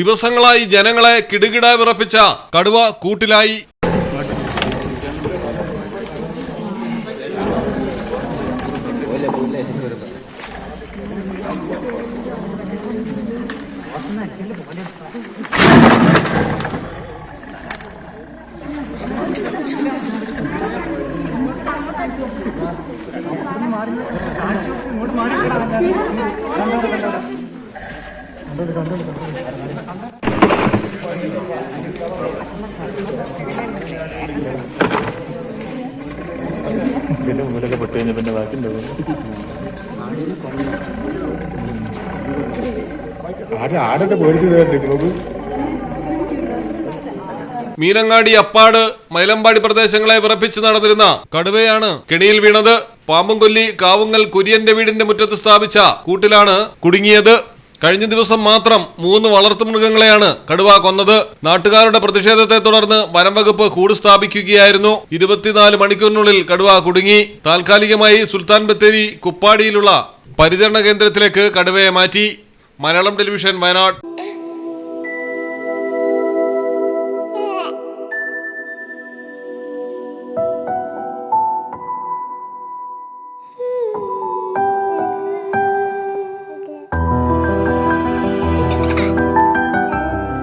ദിവസങ്ങളായി ജനങ്ങളെ കിടുകിട വിറപ്പിച്ച കടുവ കൂട്ടിലായി. ഇതിന്റെ മുമ്പിലൊക്കെ പെട്ട് കഴിഞ്ഞ പിന്നെ ബാക്കി ആടെ ആടത്തെ പേടിച്ചു കേട്ടിട്ട് നോക്ക്. മീനങ്ങാടി അപ്പാട് മൈലമ്പാടി പ്രദേശങ്ങളെ വിറപ്പിച്ച് നടന്നിരുന്ന കടുവയാണ് കെണിയിൽ വീണത്. പാമ്പുംകൊല്ലി കാവുങ്ങൽ കുര്യന്റെ വീടിന്റെ മുറ്റത്ത് സ്ഥാപിച്ച കൂട്ടിലാണ് കുടുങ്ങിയത്. കഴിഞ്ഞ ദിവസം മാത്രം മൂന്ന് വളർത്തു മൃഗങ്ങളെയാണ് കടുവ കൊന്നത്. നാട്ടുകാരുടെ പ്രതിഷേധത്തെ തുടർന്ന് വനംവകുപ്പ് കൂട് സ്ഥാപിക്കുകയായിരുന്നു. ഇരുപത്തിനാല് മണിക്കൂറിനുള്ളിൽ കടുവ കുടുങ്ങി. താൽക്കാലികമായി സുൽത്താൻ ബത്തേരി കുപ്പാടിയിലുള്ള പരിചരണ കേന്ദ്രത്തിലേക്ക് കടുവയെ മാറ്റി. Malayalam television Wayanad.